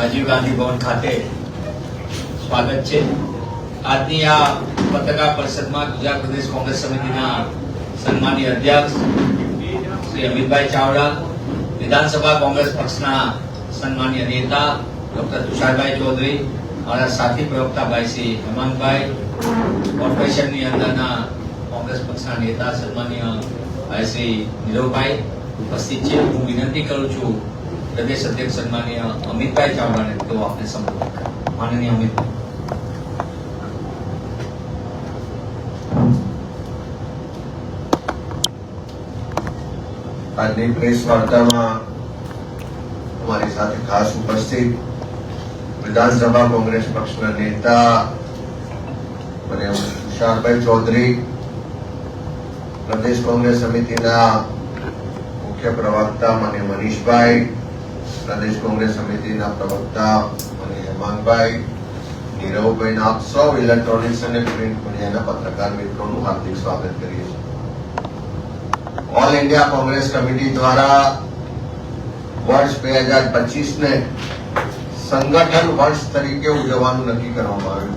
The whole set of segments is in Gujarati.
રાજીવ ગાંધી ભવન ખાતે સ્વાગત છે. આજની આ પત્રકાર પરિષદમાં ગુજરાત પ્રદેશ કોંગ્રેસ સમિતિના સન્માનીય અધ્યક્ષ શ્રી અમિતભાઈ ચાવડા, વિધાનસભા કોંગ્રેસ પક્ષના સન્માનીય નેતા ડોક્ટર તુષારભાઈ ચૌધરી, મારા સાથી પ્રવક્તા ભાઈ શ્રી હેમંતભાઈ, કોર્પોરેશનની અંદરના કોંગ્રેસ પક્ષના નેતા સન્માનીય ભાઈ શ્રી નીરવભાઈ ઉપસ્થિત છે. હું વિનંતી કરું છું પ્રદેશ અધ્યક્ષ સન્માનીય અમિતભાઈ ચાવડાને તેઓ આપને સંબોધન કરે માનનીય અમિતભાઈ આજની પ્રેસ વાર્તામાં અમારી સાથે ખાસ ઉપસ્થિત વિધાનસભા કોંગ્રેસ પક્ષના નેતા મને તુષારભાઈ ચૌધરી પ્રદેશ કોંગ્રેસ સમિતિના મુખ્ય પ્રવક્તા મને મનીષભાઈ પ્રદેશ કોંગ્રેસ સમિતિના પ્રવક્તા મને હેમાંગભાઈ, નીરવભાઈ આપ સૌ ઇલેક્ટ્રોનિક્સ અને પ્રિન્ટ મીડિયાના પત્રકાર મિત્રોનું હાર્દિક સ્વાગત કરીએ છીએ. ઓલ ઇન્ડિયા કોંગ્રેસ કમિટી દ્વારા વર્ષ બે હજાર પચીસ ને સંગઠન વર્ષ તરીકે ઉજવવાનું નક્કી કરવામાં આવ્યું.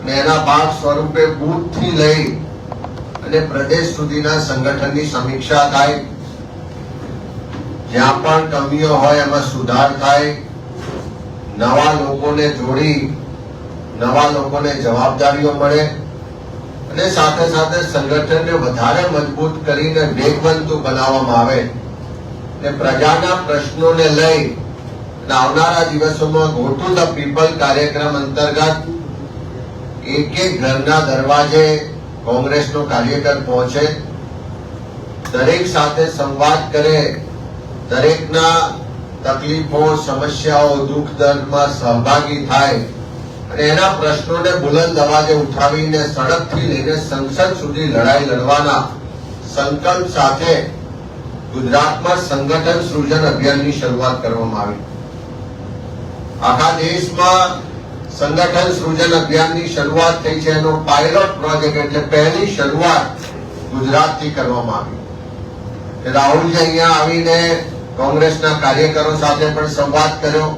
અને એના ભાગ સ્વરૂપે બુથથી લઈ અને પ્રદેશ સુધીના સંગઠનની સમીક્ષા થાય જ્યાં પણ કમીઓ હોય એમાં સુધાર થાય, નવા લોકોને જોડી, નવા લોકોને જવાબદારીઓ મળે અને સાથે સાથે સંગઠનને વધારે મજબૂત કરીને વેગવંતું બનાવવામાં આવે. ને પ્રજાના પ્રશ્નોને લઈ આવનારા દિવસોમાં ગો ટુ ધ પીપલ કાર્યક્રમ અંતર્ગત એક એક ઘરના દરવાજે કોંગ્રેસનો કાર્યકર પહોંચે, દરેક સાથે સંવાદ કરે દરેકના તકલીફો, સમસ્યાઓ, દુઃખ, દર્દમાં સહભાગી થાય અને એના પ્રશ્નોને બુલંદ અવાજે ઉઠાવીને સડકથી લઈને સંસદ સુધી લડાઈ લડવાના સંકલ્પ સાથે ગુજરાતમાં સંગઠન સૃજન અભિયાનની શરૂઆત કરવામાં આવી. આખા દેશમાં સંગઠન સૃજન અભિયાનની શરૂઆત થઈ છે. એનો પાયલોટ પ્રોજેક્ટ એટલે પહેલી શરૂઆત ગુજરાતથી કરવામાં આવી. રાહુલજી અહીંયા આવીને કોંગ્રેસના કાર્યકરો સાથે પણ સંવાદ કર્યો.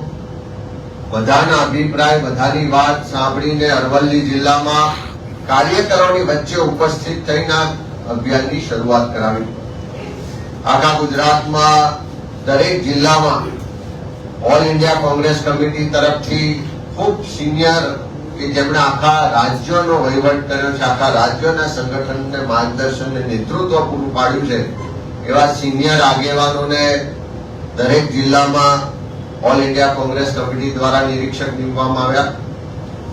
બધાના અભિપ્રાય, બધાની વાત સાંભળીને અરવલ્લી જિલ્લામાં કાર્યકરોની વચ્ચે ઉપસ્થિત થઈને અભિયાનની શરૂઆત કરાવી. આખા ગુજરાતમાં દરેક જિલ્લામાં ઓલ ઇન્ડિયા કોંગ્રેસ કમિટી તરફથી ખૂબ સિનિયર કે જેમણે આખા રાજ્યોનો વહીવટ કર્યો છે, આખા રાજ્યોના સંગઠનને માર્ગદર્શન ને નેતૃત્વ પૂરું પાડ્યું છે, એવા સિનિયર આગેવાનોને દરેક જિલ્લામાં ઓલ ઇન્ડિયા કોંગ્રેસ કમિટી દ્વારા નિરીક્ષક નીમવામાં આવ્યા.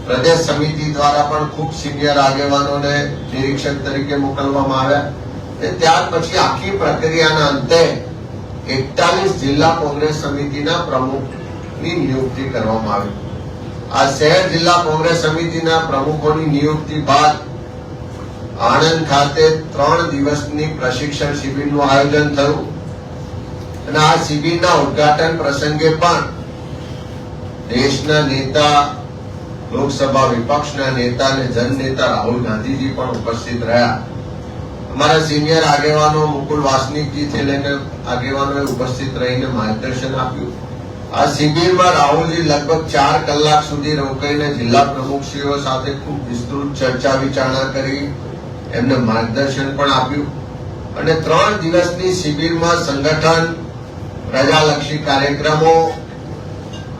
પ્રદેશ સમિતિ દ્વારા પણ ખૂબ સિનિયર આગેવાનોને નિરીક્ષક તરીકે મોકલવામાં આવ્યા. ત્યાર પછી આખી પ્રક્રિયાના અંતે એકતાલીસ જિલ્લા કોંગ્રેસ સમિતિના પ્રમુખની નિયુક્તિ કરવામાં આવી. આ શહેર જિલ્લા કોંગ્રેસ સમિતિના પ્રમુખોની નિયુક્તિ બાદ આણંદ ખાતે ત્રણ દિવસની પ્રશિક્ષણ શિબિરનું આયોજન થયું. અને આ શિબિરના ઉદઘાટન પ્રસંગે પણ દેશના નેતા, લોકસભા વિપક્ષના નેતા અને જનનેતા રાહુલ ગાંધીજી પણ ઉપસ્થિત રહ્યા. અમારા સિનિયર આગેવાનો મુકુલ વાસનિકજીથી લઈને આગેવાનોએ ઉપસ્થિત રહીને માર્ગદર્શન આપ્યું. આ શિબિરમાં રાહુલજી લગભગ ચાર કલાક સુધી રોકાઈને જિલ્લા પ્રમુખશ્રીઓ સાથે ખૂબ વિસ્તૃત ચર્ચા વિચારણા કરી, એમને માર્ગદર્શન પણ આપ્યું. અને ત્રણ દિવસની શિબિરમાં સંગઠન પ્રજાલક્ષી કાર્યક્રમો,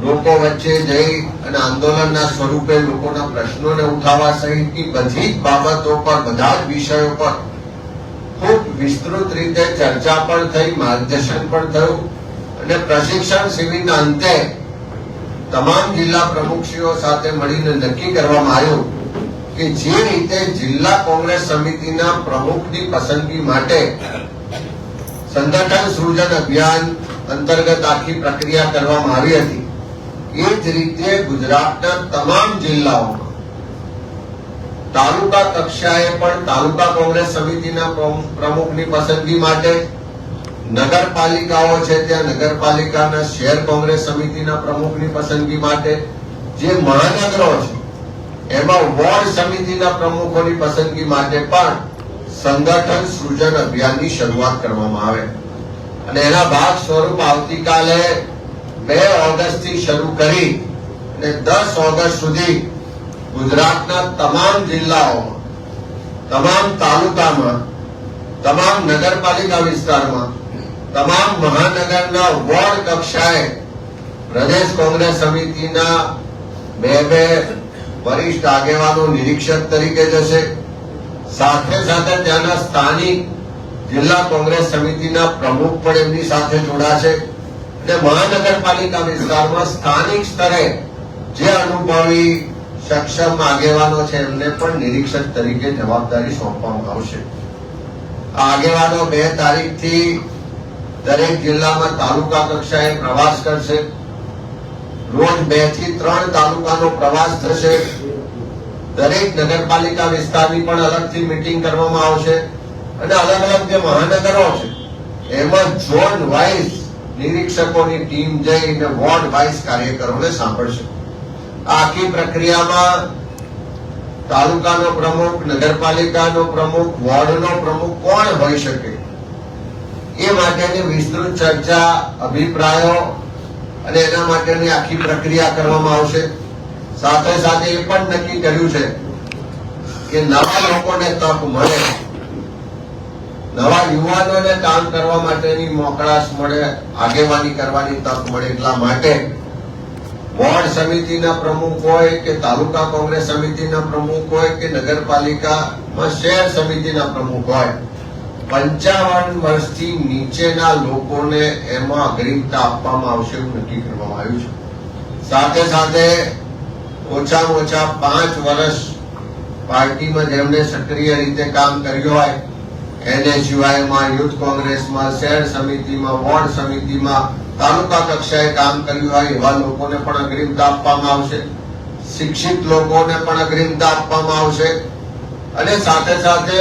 લોકો વચ્ચે જઈ અને આંદોલનના સ્વરૂપે લોકોના પ્રશ્નોને ઉઠાવવા સહિતની બધી જ બાબતો પર, બધા જ વિષયો પર ખૂબ વિસ્તૃત રીતે ચર્ચા પણ થઈ, માર્ગદર્શન પણ થયું અને પ્રશિક્ષણ શિબિરના અંતે તમામ જિલ્લા પ્રમુખશ્રીઓ સાથે મળીને નક્કી કરવામાં આવ્યું કે જે રીતે જિલ્લા કોંગ્રેસ સમિતિના પ્રમુખની પસંદગી માટે સંગઠન સૃજન અભિયાન અંતર્ગત આખી પ્રક્રિયા કરવામાં આવી હતી. એ જ રીતે ગુજરાતના તમામ જિલ્લાઓમાં તાલુકા કક્ષાએ પણ તાલુકા કોંગ્રેસ સમિતિના પ્રમુખ- પ્રમુખની પસંદગી માટે નગરપાલિકાઓ છે ત્યાં નગરપાલિકાના શહેર કોંગ્રેસ સમિતિના પ્રમુખની પસંદગી માટે જે મહાનગરો છે, એમાં વોર્ડ સમિતિના પ્રમુખોની પસંદગી માટે પણ સંગઠન સૃજન અભિયાનની શરૂઆત કરવામાં આવે. અને એના ભાગ સ્વરૂપ આવતીકાલે બે ઓગસ્ટથી શરૂ કરી અને દસ ઓગસ્ટ સુધી ગુજરાતના તમામ જિલ્લાઓમાં, તમામ તાલુકામાં, તમામ નગરપાલિકા વિસ્તારમાં, તમામ મહાનગરના વોર્ડ કક્ષાએ પ્રદેશ કોંગ્રેસ સમિતિના બે બે વરિષ્ઠ આગેવાનો નિરીક્ષક તરીકે જશે. સાથે સાથે ત્યાંના સ્થાનિક જિલ્લા કોંગ્રેસ સમિતિના પ્રમુખ પણ એમની સાથે જોડાશે અને મહાનગરપાલિકા વિસ્તારમાં સ્થાનિક સ્તરે જે અનુભવી સક્ષમ આગેવાનો છે, એમને પણ નિરીક્ષક તરીકે જવાબદારી સોંપવામાં આવશે. આગેવાનો બે તારીખથી દરેક જિલ્લામાં તાલુકા કક્ષાએ પ્રવાસ કરશે. રોજ બેથી ત્રણ તાલુકાનો પ્રવાસ થશે. દરેક નગરપાલિકા વિસ્તારની પણ અલગથી મીટિંગ કરવામાં આવશે. અને અલગ અલગ જે મહાનગરો છે, એમાં ઝોન વાઇઝ નિરીક્ષકોની ટીમ જઈને વોર્ડ વાઇઝ કાર્યકરોને સાંભળશે. આખી પ્રક્રિયામાં તાલુકાનો પ્રમુખ, નગરપાલિકાનો પ્રમુખ, વોર્ડનો પ્રમુખ કોણ હોઈ શકે? એ માટેની વિસ્તૃત ચર્ચા, અભિપ્રાયો અને એના માટેની આખી પ્રક્રિયા કરવામાં આવશે. સાથે સાથે એ પણ નક્કી કર્યું છે કે નવા લોકોને તક મળે. નવા યુવાનોને કામ કરવા માટેની મોકળાશ મળે, આગેવાની કરવાની તક મળે એટલા માટે વોર્ડ સમિતિના પ્રમુખ હોય કે તાલુકા કોંગ્રેસ સમિતિના પ્રમુખ હોય કે નગરપાલિકામાં શહેર સમિતિના પ્રમુખ હોય, પંચાવન વર્ષથી નીચેના લોકોને એમાં અગ્રિમતા આપવામાં આવશે એવું નક્કી કરવામાં આવ્યું છે. સાથે સાથે ઓછામાં ઓછા પાંચ વર્ષ પાર્ટીમાં જેમણે સક્રિય રીતે કામ કર્યું હોય એનએસયુઆઈમાં યુથ કોંગ્રેસમાં શહેર સમિતિમાં વોર્ડ સમિતિમાં તાલુકા કક્ષાએ કામ કર્યું હોય એવા લોકોને પણ અગ્રિમતા આપવામાં આવશે. શિક્ષિત લોકોને પણ અગ્રિમતા આપવામાં આવશે. અને સાથે સાથે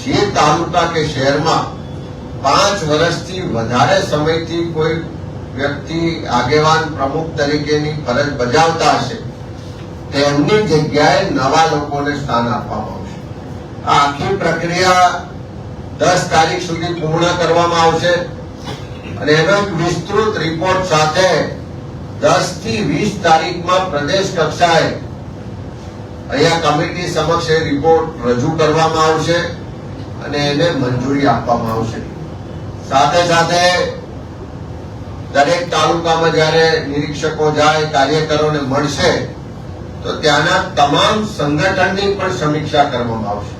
જે તાલુકા કે શહેરમાં પાંચ વર્ષથી વધારે સમયથી કોઈ વ્યક્તિ આગેવાન પ્રમુખ તરીકેની ફરજ બજાવતા હશે, તેમની જગ્યાએ નવા લોકોને સ્થાન આપવામાં આવશે. આખી પ્રક્રિયા દસ તારીખ સુધી પૂર્ણ કરવામાં આવશે. અને એનો એક વિસ્તૃત રિપોર્ટ સાથે દસથી વીસ તારીખમાં પ્રદેશ કક્ષાએ અહીંયા કમિટી સમક્ષ એ રિપોર્ટ રજૂ કરવામાં આવશે અને એને મંજૂરી આપવામાં આવશે. સાથે સાથે દરેક તાલુકામાં જ્યારે નિરીક્ષકો જાય, કાર્યકરોને મળશે, તો ત્યાંના તમામ સંગઠનની પણ સમીક્ષા કરવામાં આવશે.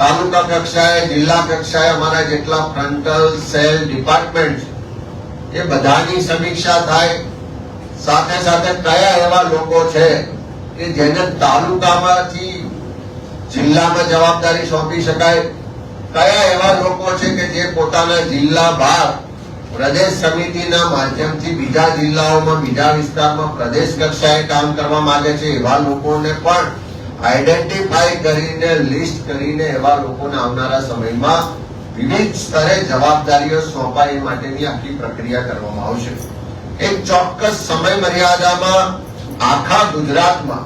તાલુકા કક્ષાએ, જિલ્લા કક્ષાએ અમારા જેટલા ફ્રન્ટલ સેલ ડિપાર્ટમેન્ટ એ બધાની સમીક્ષા થાય. સાથે સાથે કયા એવા લોકો છે કે જેને તાલુકામાંથી જિલ્લામાં જવાબદારી સોંપી શકાય? કયા એવા લોકો છે કે જે પોતાના જિલ્લા બહાર પ્રદેશ સમિતિના માધ્યમથી બીજા જિલ્લાઓમાં, બીજા વિસ્તારમાં પ્રદેશ કક્ષાએ કામ કરવા માંગે છે? એવા લોકોને પણ આઈડેન્ટિફાઈ કરીને લિસ્ટ કરીને એવા લોકોને આવનારા સમયમાં વિવિધ સ્તરે જવાબદારીઓ સોંપાય એ માટેની આખી પ્રક્રિયા કરવામાં આવશે. એક ચોક્કસ સમય મર્યાદામાં આખા ગુજરાતમાં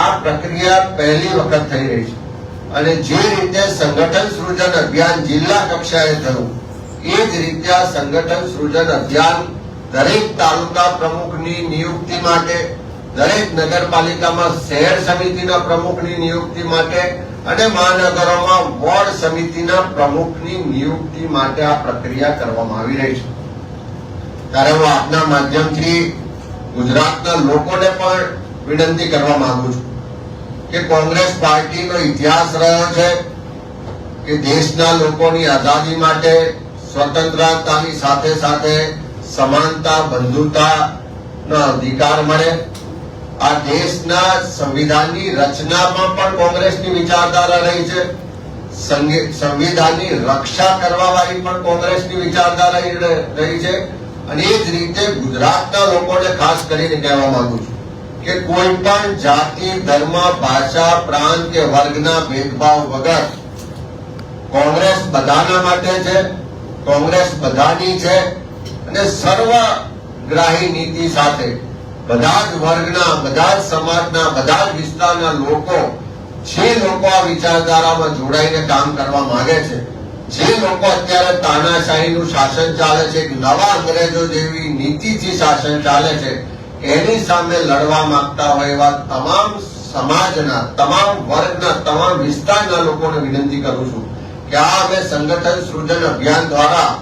આ પ્રક્રિયા પહેલી વખત થઈ રહી છે. અને જે રીતે સંગઠન સૃજન અભિયાન જિલ્લા કક્ષાએ થયું, એ જ રીતે આ સંગઠન સૃજન અભિયાન દરેક તાલુકા પ્રમુખની નિયુક્તિ માટે દરેક નગરપાલિકામાં શહેર સમિતિના પ્રમુખની નિયુક્તિ માટે અને મહાનગરોમાં વોર્ડ સમિતિના પ્રમુખની નિયુક્તિ માટે આ પ્રક્રિયા કરવામાં આવી રહી છે. ત્યારે હું આપના માધ્યમથી ગુજરાતના લોકોને પણ વિનંતી કરવા માંગુ છું કે કોંગ્રેસ પાર્ટીનો ઇતિહાસ રહ્યો છે કે દેશના લોકોની આઝાદી માટે સ્વતંત્રતાની સાથે સાથે સમાનતા, બંધુતાનો અધિકાર મળે આ દેશના સંવિધાનની રચનામાં પણ કોંગ્રેસની વિચારધારા રહી છે. સંવિધાનની રક્ષા કરવા વાળી પણ કોંગ્રેસની વિચારધારા રહી છે. અને એ જ રીતે ગુજરાતના લોકોને ખાસ કરીને કહેવા માંગુ છું કે કોઈ પણ જાતિ, ધર્મ, ભાષા, પ્રાંત કે વર્ગના ભેદભાવ વગર કોંગ્રેસ બધાના માટે છે, કોંગ્રેસ બધાની છે અને સર્વગ્રાહી નીતિ સાથે બધા જ વર્ગના બધા જ સમાજના બધા જ વિસ્તારના લોકો જે લોકો આ વિચારધારામાં જોડાઈને કામ કરવા માંગે છે, જે લોકો અત્યારે તાનાશાહીનું શાસન ચાલે છે નવા અંગ્રેજો જેવી નીતિથી શાસન ચાલે છે, એની સામે લડવા માંગતા હોય એવા તમામ સમાજના, તમામ વર્ગના, તમામ વિસ્તારના લોકોને વિનંતી કરું છું કે આ અમે સંગઠન સૃજન અભિયાન દ્વારા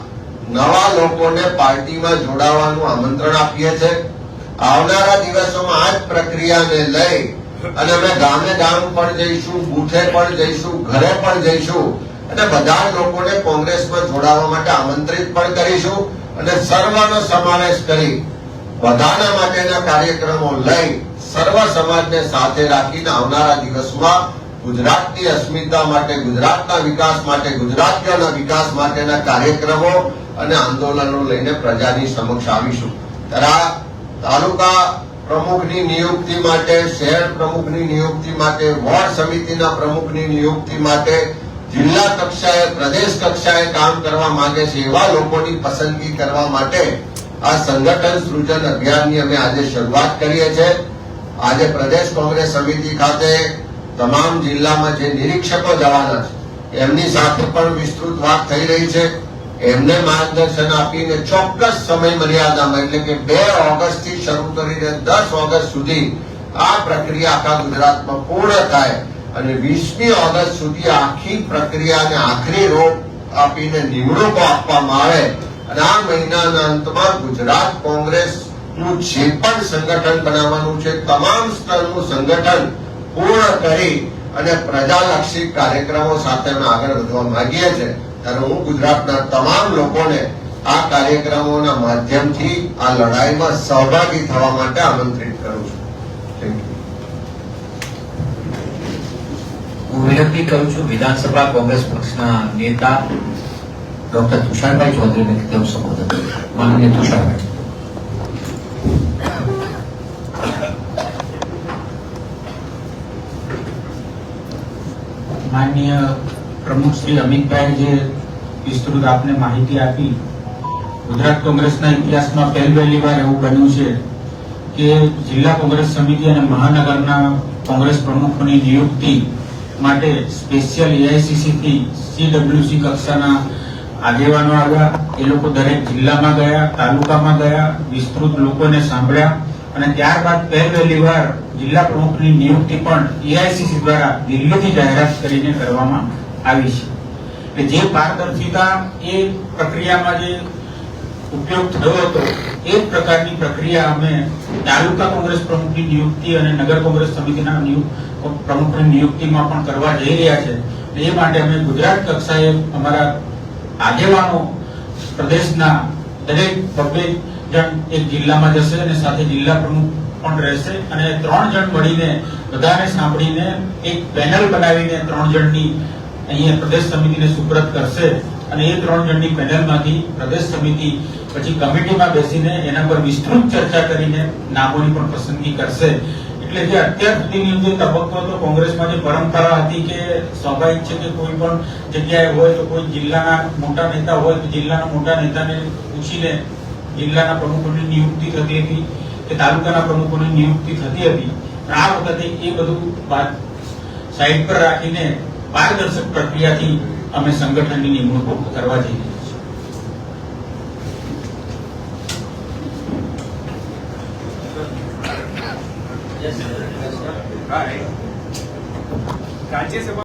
નવા લોકોને પાર્ટીમાં જોડાવાનું આમંત્રણ આપીએ છીએ આવનારા દિવસોમાં આ જ પ્રક્રિયાને લઈ અને અમે ગામે ગામ પણ જઈશું, બુથે પણ જઈશું, ઘરે પણ જઈશું અને બધા લોકોને કોંગ્રેસમાં જોડાવા માટે આમંત્રિત પણ કરીશું અને સર્વનો સમાવેશ કરી બધાના માટેના કાર્યક્રમો લઈ સર્વ સમાજને સાથે રાખીને આવનારા દિવસમાં ગુજરાતની અસ્મિતા માટે, ગુજરાતના વિકાસ માટે ગુજરાતીઓના વિકાસ માટેના કાર્યક્રમો અને આંદોલનો લઈને પ્રજાની સમક્ષ આવીશું. ત્યારે તાલુકા પ્રમુખની નિયુક્તિ માટે, શહેર પ્રમુખની નિયુક્તિ માટે, વોર્ડ સમિતિના પ્રમુખની નિયુક્તિ માટે જિલ્લા કક્ષાએ, પ્રદેશ કક્ષાએ કામ કરવા માંગે છે એવા લોકોની પસંદગી કરવા માટે આ સંગઠન સૃજન અભિયાનની અમે આજે શરૂઆત કરીએ છીએ આજે પ્રદેશ કોંગ્રેસ સમિતિ ખાતે તમામ જિલ્લામાં જે નિરીક્ષકો જવાના છે, એમની સાથે પણ વિસ્તૃત વાત થઈ રહી છે. એમને માર્ગદર્શન આપીને ચોક્કસ સમય મર્યાદામાં એટલે કે બે ઓગસ્ટથી શરૂ કરીને દસ ઓગસ્ટ સુધી આ પ્રક્રિયા આખા ગુજરાતમાં પૂર્ણ થાય અને વીસમી ઓગસ્ટ સુધી આખી પ્રક્રિયાને આખરી રોપ આપીને નિમણૂકો આપવામાં આવે. અને આ મહિનાના અંતમાં ગુજરાત કોંગ્રેસનું જે પણ સંગઠન બનાવવાનું છે, તમામ સ્તરનું સંગઠન પૂર્ણ કરી અને પ્રજાલક્ષી કાર્યક્રમો સાથે આગળ વધવા માંગીએ છીએ. ત્યારે હું ગુજરાતના તમામ લોકોને આ કાર્યક્રમોના માધ્યમથી આ લડાઈમાં સહભાગી થવા માટે આમંત્રિત કરું છું. હું વિનંતી કરું છું વિધાનસભા કોંગ્રેસ પક્ષના નેતા ડોક્ટર તુષારભાઈ ચૌધરીને તેઓ સંબોધન માનનીય તુષારભાઈ. માનનીય પ્રમુખ શ્રી અમિતભાઈ જે વિસ્તૃત આપને માહિતી આપી, ગુજરાત કોંગ્રેસના ઇતિહાસમાં પહેલ વાર એવું બન્યું છે કે જિલ્લા કોંગ્રેસ સમિતિ અને મહાનગરના કોંગ્રેસ પ્રમુખોની નિયુક્તિ માટે સ્પેશિયલ એઆઈસીસીથી સીડબ્લ્યુસી કક્ષાના આગેવાનો આવ્યા. એ લોકો દરેક જિલ્લામાં ગયા, તાલુકામાં ગયા, વિસ્તૃત લોકોને સાંભળ્યા અને ત્યારબાદ પહેલ પહેલી વાર જિલ્લા પ્રમુખની નિયુક્તિ પણ એઆઈસીસી દ્વારા દિલ્હીથી જાહેરાત કરીને કરવામાં આવી છે. જે પારદર્શિતા એ પ્રક્રિયામાં જે ઉપયોગ થયો હતો, એ પ્રકારની પ્રક્રિયા અમે તાલુકા કોંગ્રેસ પ્રમુખની નિયુક્તિ અને નગર કોંગ્રેસ સમિતિના પ્રમુખની નિયુક્તિમાં પણ કરવા જઈ રહ્યા છે. એ માટે અમે ગુજરાત કક્ષાએ અમારા આગેવાનો પ્રદેશના દરેક બબ્બે જણ એક જિલ્લામાં જશે અને સાથે જિલ્લા પ્રમુખ પણ રહેશે અને ત્રણ જણ મળીને બધાને સાંભળીને એક પેનલ બનાવીને ત્રણ જણની અહીંયા પ્રદેશ સમિતિને સુપ્રત કરશે અને એ ત્રણ જણની પેનલમાંથી પ્રદેશ સમિતિ, પછી કમિટીમાં બેસીને એના પર વિસ્તૃત ચર્ચા કરીને નામોની પણ પસંદગી કરશે. એટલે જે અત્યાર સુધીની જે તબક્કો હતો, કોંગ્રેસમાં જે પરંપરા હતી કે સ્વાભાવિક છે કે કોઈ પણ જગ્યાએ હોય તો કોઈ જિલ્લાના મોટા નેતા હોય તો જિલ્લાના મોટા નેતાને પૂછીને જિલ્લાના પ્રમુખોની નિયુક્તિ થતી હતી કે તાલુકાના પ્રમુખોની નિયુક્તિ થતી હતી. આ વખતે એ બધું વાત સાઈડ પર રાખીને પારદર્શક પ્રક્રિયાથી અમે સંગઠનની નિમણૂક કરવા જઈ રહ્યા છીએ. રાજ્યસભા